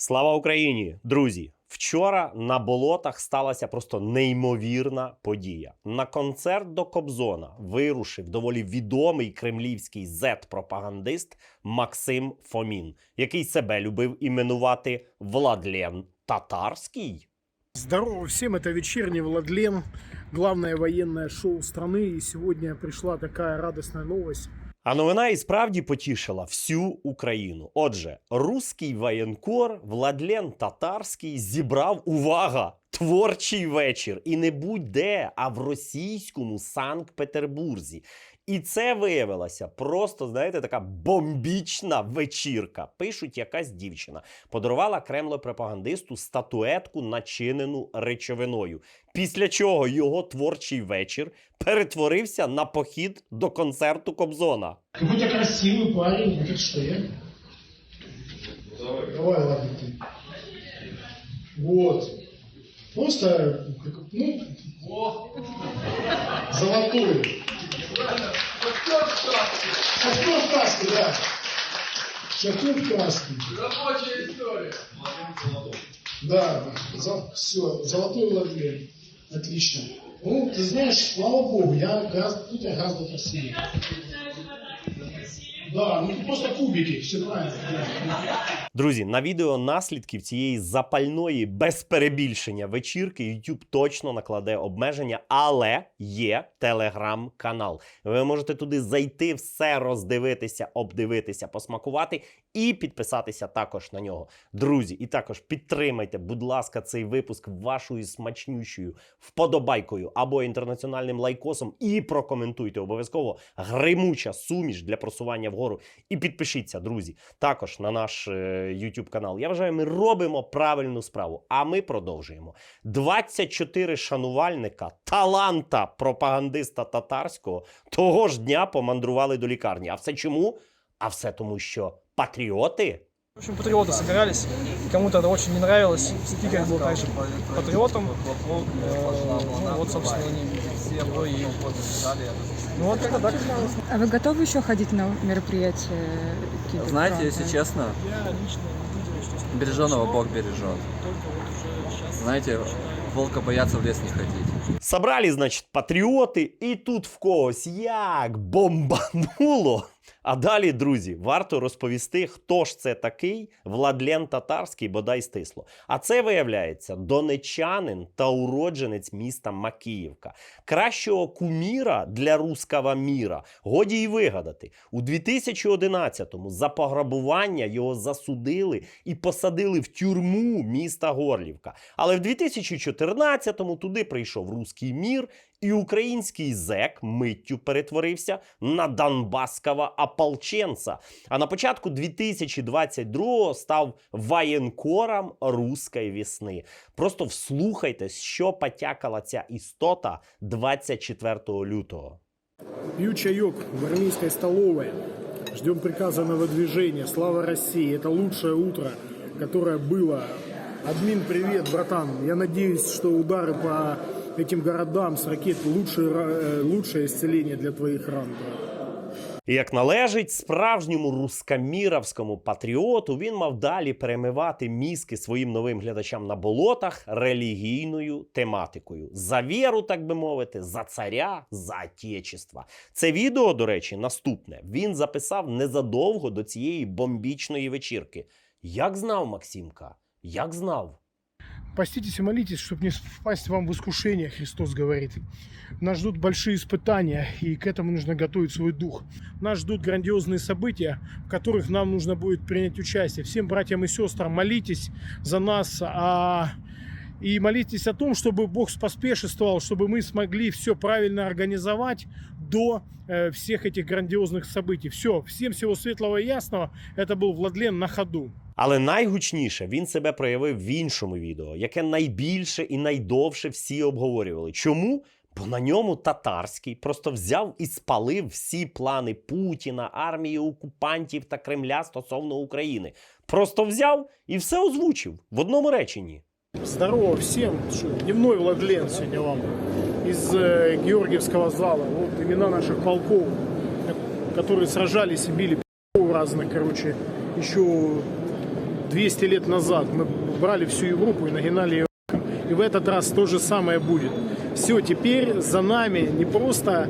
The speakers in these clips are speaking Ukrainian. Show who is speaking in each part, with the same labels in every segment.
Speaker 1: Слава Україні, друзі! Вчора на болотах сталася просто неймовірна подія. На концерт до Кобзона вирушив доволі відомий кремлівський зет-пропагандист Максим Фомін, який себе любив іменувати Владлен Татарський.
Speaker 2: Здорово всем, это вечерний Владлен, главное военное шоу страны. И сегодня пришла такая радостная новость.
Speaker 1: А новина і справді потішила всю Україну. Отже, руський воєнкор Владлен Татарський зібрав увага. Творчий вечір і не будь-де, а в російському Санкт-Петербурзі. І це виявилася просто, знаєте, така бомбічна вечірка. Пишуть, якась дівчина подарувала кремло-пропагандисту статуетку, начинену речовиною. Після чого його творчий вечір перетворився на похід до концерту Кобзона.
Speaker 2: Какой-то красивый парень, это что я? Давай, ладно ты. Вот. Просто, как- ну, золотой. Шахтер в каске, да. Шахтер в каске.
Speaker 3: Рабочая история.
Speaker 2: Да, все, золотой Владлен. Отлично. Ну, ты знаешь, слава богу, я гораздо, тут я гораздо красивее. Ну.
Speaker 1: Друзі, на відео наслідків цієї запальної без перебільшення вечірки YouTube точно накладе обмеження, але є телеграм-канал. Ви можете туди зайти, все роздивитися, обдивитися, посмакувати і підписатися також на нього. Друзі, і також підтримайте, будь ласка, цей випуск вашою смачнющою вподобайкою або інтернаціональним лайкосом. І прокоментуйте обов'язково гримуча суміш для просування вгору. І підпишіться, друзі, також на наш е, YouTube канал. Я вважаю, ми робимо правильну справу. А ми продовжуємо. 24 шанувальника таланта пропагандиста татарського того ж дня помандрували до лікарні. А все чому? А все тому, що патріоти
Speaker 4: В общем, патриоты собирались, кому-то это очень не нравилось. Стикер был также патриотом. Э, Ну, вот, собственно, они его и... Ну, вот как-то так.
Speaker 5: А вы готовы еще ходить на мероприятия? какие-то
Speaker 3: Знаете,
Speaker 5: фронта?
Speaker 3: если честно,
Speaker 4: Я лично видел, что
Speaker 3: береженого Бог бережет.
Speaker 4: только вот уже сейчас...
Speaker 3: Знаете, волка бояться в лес не ходить.
Speaker 1: Собрали, значить, патріоти, і тут в когось як бомбануло. А далі, друзі, варто розповісти, хто ж це такий Владлен Татарський, бодай стисло. А це виявляється донечанин та уродженець міста Макіївка. Кращого куміра для руского міра годі й вигадати. У 2011-му за пограбування його засудили і посадили в тюрму міста Горлівка. Але в 2014-му туди прийшов руський мір, і український зек миттю перетворився на донбаського ополченця. А на початку 2022-го став воєнкором руської весни. Просто вслухайтесь, що потякала ця істота 24 лютого.
Speaker 2: Пью чаек в армейской столовой. Ждем приказа на выдвижение. Слава России. Это лучшее утро, которое было. Админ, привет, братан. Я надеюсь, что удары по этим городам с ракет лучшее, э, лучшее исцеление для твоих ран.
Speaker 1: І як належить справжньому рускаміровському патріоту, він мав далі перемивати мізки своїм новим глядачам на болотах релігійною тематикою. За віру, так би мовити, за царя, за отечество. Це відео, до речі, наступне. Він записав незадовго до цієї бомбічної вечірки. Як знав Максимка? Як знав?
Speaker 2: Поститесь и молитесь, чтобы не впасть вам в искушение, Христос говорит. Нас ждут большие испытания, и к этому нужно готовить свой дух. Нас ждут грандиозные события, в которых нам нужно будет принять участие. Всем братьям и сестрам молитесь за нас, а, и молитесь о том, чтобы Бог споспешествовал, чтобы мы смогли все правильно организовать до э, всех этих грандиозных событий. Все, всем всего светлого и ясного. Это был Владлен на ходу.
Speaker 1: Але найгучніше він себе проявив в іншому відео, яке найбільше і найдовше всі обговорювали. Чому? Бо на ньому татарський просто взяв і спалив всі плани Путіна, армії окупантів та Кремля стосовно України. Просто взяв і все озвучив в одному реченні.
Speaker 2: Здорово всем. Что, Дневной Владлен сегодня вам из э, Георгиевского зала. Вот имена наших полков, ко- которые сражались и били пи***ов разных, короче, еще 200 лет назад мы брали всю Европу и нагинали ее. И в этот раз то же самое будет. Все, теперь за нами не просто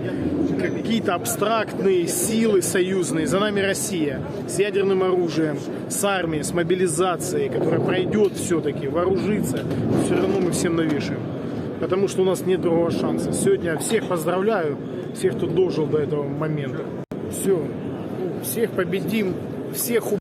Speaker 2: какие-то абстрактные силы союзные, за нами Россия с ядерным оружием, с армией, с мобилизацией, которая пройдет все-таки, вооружится. Все равно мы всем навешаем. Потому что у нас нет другого шанса. Сегодня всех поздравляю, всех, кто дожил до этого момента. Все, всех победим, всех убьем,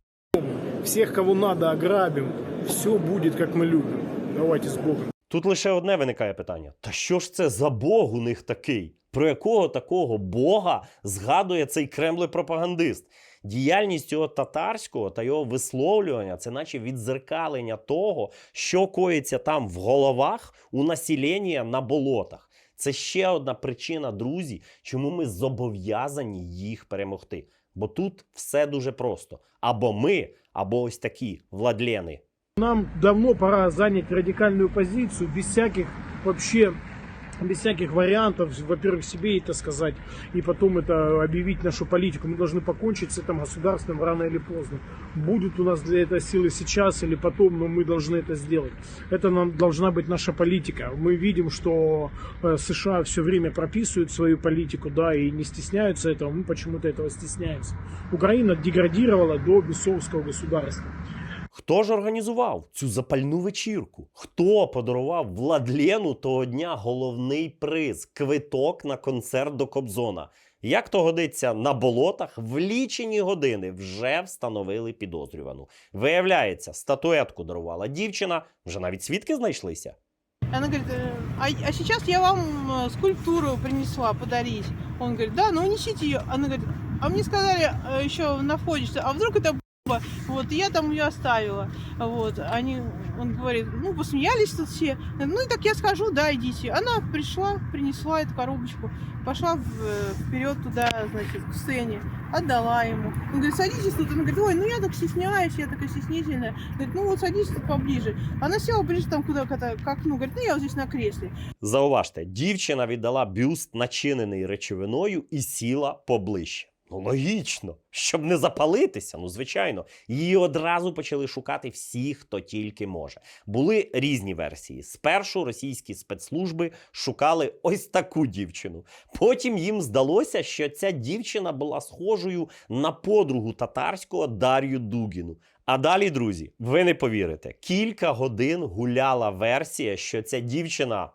Speaker 2: всех, кого надо, ограбим. Все будет, как мы любим. Давайте с Богом.
Speaker 1: Тут лише одне виникає питання: та що ж це за Бог у них такий? Про якого такого Бога згадує цей кремль-пропагандист? Діяльність цього татарського та його висловлювання це наче відзеркалення того, що коїться там в головах у населення на болотах. Це ще одна причина, друзі, чому ми зобов'язані їх перемогти. Бо тут все дуже просто: або ми, або ось такі владлени.
Speaker 2: Нам давно пора зайняти радикальну позицію без всяких вообще без всяких вариантов, во-первых, себе это сказать, и потом это объявить нашу политику. Мы должны покончить с этим государством рано или поздно. Будут у нас для этого силы сейчас или потом, но мы должны это сделать. Это нам должна быть наша политика. Мы видим, что э, США все время прописывают свою политику, да, и не стесняются этого. Мы почему-то этого стесняемся. Украина деградировала до бесовского государства.
Speaker 1: Хто ж організував цю запальну вечірку? Хто подарував Владлену того дня головний приз квиток на концерт до Кобзона? Як то годиться на болотах, в лічені години вже встановили підозрювану. Виявляється, статуетку дарувала дівчина, вже навіть свідки знайшлися.
Speaker 6: Она говорит, «Э, а, а сейчас я вам э, скульптуру принесла подарить. Он говорит, да, ну унесите ее. Она говорит, а мне сказали э, еще на входе, что, а вдруг это б***ь?» вот, я там ее оставила. Вот, они, он говорит, ну, посмеялись тут все. Ну, так я скажу, да, идите. Она пришла, принесла эту коробочку, пошла э, вперед туда, значит, к сцене, отдала ему. Он говорит, садитесь тут. Она говорит, ой, ну я так стесняюсь, я такая стеснительная. Говорит, ну вот садитесь тут поближе. Она села ближе там куда к, к окну, говорит, ну я вот здесь на кресле.
Speaker 1: Зауважте, дівчина віддала бюст, начинений речовиною, і сіла поближче. Ну, логічно, щоб не запалитися, ну звичайно. Її одразу почали шукати всі, хто тільки може. Були різні версії. Спершу російські спецслужби шукали ось таку дівчину. Потім їм здалося, що ця дівчина була схожою на подругу татарського Дар'ю Дугіну. А далі, друзі, ви не повірите, кілька годин гуляла версія, що ця дівчина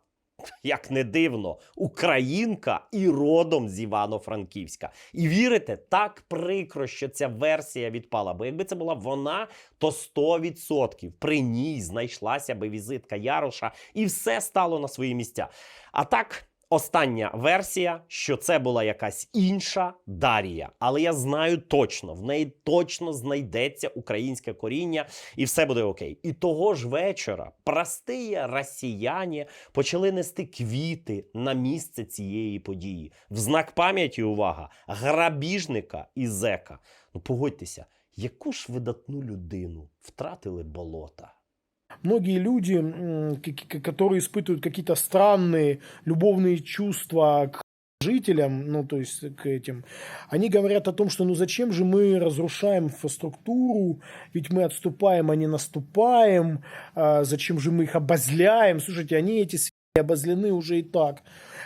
Speaker 1: як не дивно, українка і родом з Івано-Франківська. І вірите, так прикро, що ця версія відпала. Бо якби це була вона, то 100% при ній знайшлася би візитка Яроша, і все стало на свої місця. А так. Остання версія, що це була якась інша Дарія, але я знаю точно, в неї точно знайдеться українське коріння, і все буде окей. І того ж вечора прості росіяни почали нести квіти на місце цієї події. В знак пам'яті, увага, грабіжника і зека. Ну погодьтеся, яку ж видатну людину втратили болота.
Speaker 2: Многие люди, которые испытывают какие-то странные любовные чувства к жителям, ну, то есть к этим, они говорят о том, что ну зачем же мы разрушаем инфраструктуру, ведь мы отступаем, а не наступаем, а зачем же мы их обозляем. Слушайте, они эти обозлены уже и так.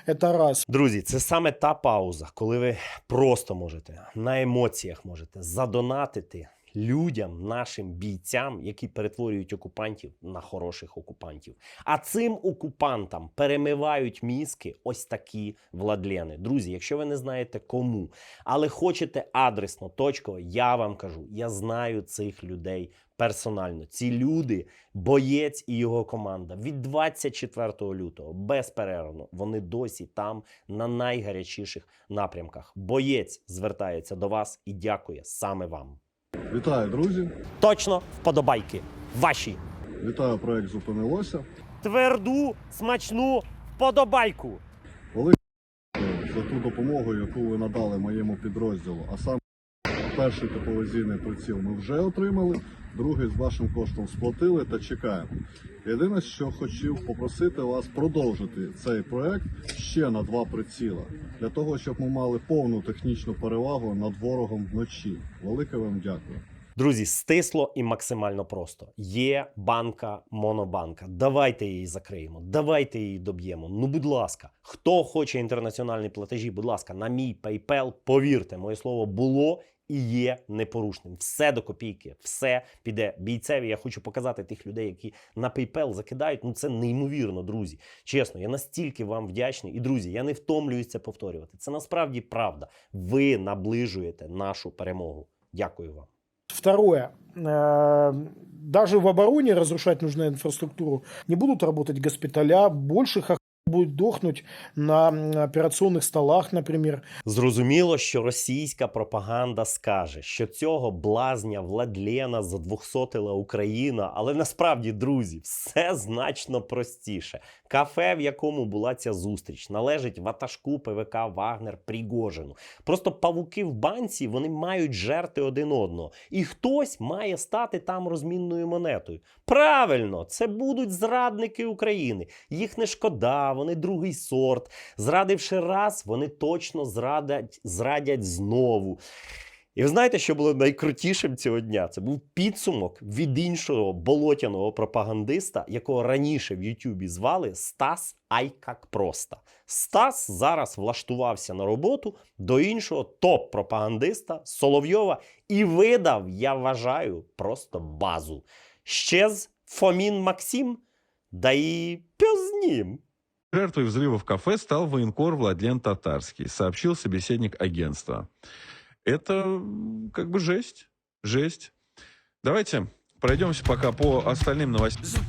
Speaker 2: Это раз.
Speaker 1: Друзі, це саме та пауза, коли ви просто можете на емоціях можете задонатити людям, нашим бійцям, які перетворюють окупантів на хороших окупантів. А цим окупантам перемивають мізки ось такі владлени. Друзі, якщо ви не знаєте кому, але хочете адресно, точково, я вам кажу, я знаю цих людей персонально. Ці люди, боєць і його команда від 24 лютого безперервно вони досі там на найгарячіших напрямках. Боєць звертається до вас і дякує саме вам.
Speaker 7: Вітаю, друзі!
Speaker 1: Точно вподобайки ваші
Speaker 7: Вітаю проект Зупинилося.
Speaker 1: тверду смачну вподобайку.
Speaker 7: Велике за ту допомогу, яку ви надали моєму підрозділу. А саме перший тепловізійний приціл ми вже отримали, другий з вашим коштом сплатили та чекаємо. Єдине, що хотів попросити вас продовжити цей проект ще на два приціла, для того, щоб ми мали повну технічну перевагу над ворогом вночі. Велике вам дякую.
Speaker 1: Друзі, стисло і максимально просто. Є банка Монобанка. Давайте її закриємо, давайте її доб'ємо. Ну, будь ласка, хто хоче інтернаціональні платежі, будь ласка, на мій PayPal, повірте, моє слово було і є непорушним. Все до копійки, все піде бійцеві. Я хочу показати тих людей, які на PayPal закидають. Ну це неймовірно, друзі. Чесно, я настільки вам вдячний. І друзі, я не втомлююсь це повторювати. Це насправді правда. Ви наближуєте нашу перемогу. Дякую вам.
Speaker 2: Второе. Э, Даже в обороне разрушать нужную инфраструктуру не будут работать госпиталя, больше будет дохнуть на м, операционных столах, например.
Speaker 1: Зрозуміло, що російська пропаганда скаже, що цього блазня Владлена задвохсотила Україна, але насправді, друзі, все значно простіше. Кафе, в якому була ця зустріч, належить ватажку ПВК Вагнер Пригожину. Просто павуки в банці вони мають жерти один одного, і хтось має стати там розмінною монетою. Правильно, це будуть зрадники України. Їх не шкода, вони другий сорт. Зрадивши раз, вони точно зрадять, зрадять знову. І ви знаєте, що було найкрутішим цього дня? Це був підсумок від іншого болотяного пропагандиста, якого раніше в Ютубі звали Стас Ай как просто. Стас зараз влаштувався на роботу до іншого топ-пропагандиста Соловйова і видав, я вважаю, просто базу. Щез Фомін Максим, да і ним.
Speaker 8: Жертвой взрыва в кафе стал военкор Владлен Татарский, сообщил собеседник агентства. Это как бы жесть, жесть. Давайте пройдемся пока по остальным новостям.